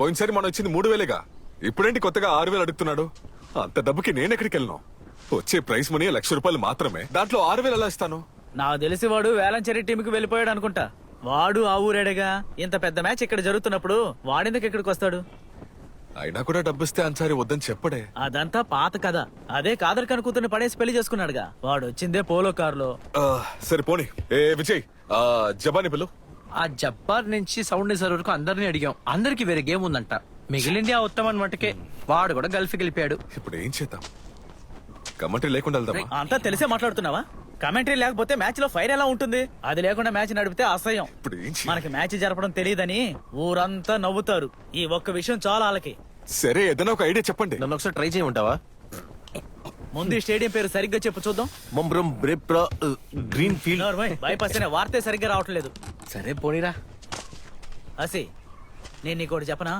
పోయినసారి మనం ఇచ్చింది మూడు వేలేగా. ఇప్పుడేంటి కొత్తగా ఆరు వేలు అడుగుతున్నాడు? అంత డబ్బుకి నేను ఎక్కడికి వెళ్ళను? వచ్చే ప్రైస్ మనీ లక్ష రూపాయలు మాత్రమే. దాంట్లో ఆరు వేలు ఎలా ఇస్తాను? నాకు తెలిసి వాడు వేలంచెరి టీంకి వెళ్ళిపోయాడు అనుకుంటా. వాడు ఆ ఊరేడగా? ఇంత పెద్ద మ్యాచ్ ఇక్కడ జరుగుతున్నప్పుడు వాడెందుకు ఇక్కడికి వస్తాడు? అయినా కూడా డబ్బిస్తే అన్సారి వద్దని చెప్పడే. అదంతా పాత కథ. అదే కాదర్ కను కూతుర్ని పడేసి పెళ్ళి చేసుకున్నాడుగా. వాడు వచ్చిందే పోలో కారులో. ఆ, సరే పోనీ. ఏ విజయ్ ఆ, జబాని పిలు. ఆ జబ్బార్ నుంచి సౌండ్ వేసే వరకు అందరినీ అడిగాం. అందరికి వేరే గేమ్ ఉందంట. మిగిలింది ఆ ఉత్తమన్ మటుకే వాడు కూడా గల్ఫ్ వెళ్ళిపోయాడు. ఇప్పుడు ఏం చేద్దాం? కమెంటరీ లేకుండా వెళ్దామా? అంతా తెలిసే మాట్లాడుతున్నావా? కమెంటరీ లేకపోతే మ్యాచ్లో ఫైర్ ఎలా ఉంటుంది? అది లేకుండా మ్యాచ్ నడిపితే అసహ్యం. ఇప్పుడు ఏం చేయాలి? మనకి మ్యాచ్ జరపడం తెలియదని ఊరంతా నవ్వుతారు. ఈ ఒక్క విషయం చాలా వాళ్ళకి. సరే ఏదైనా ఒక ఐడియా చెప్పండి. నన్ను ఒకసారి ట్రై చేయమంటావా ముందు ఈ స్టేడియం పేరు సరిగ్గా చెప్పు చూద్దాం. మంబ్రం బ్రెప్రా గ్రీన్ ఫీల్డ్ బైపాస్ అనే వార్తే సరిగ్గా రావట్లేదు. సరే పోనీరా. అసి నేను నీకోటి చెప్పనా?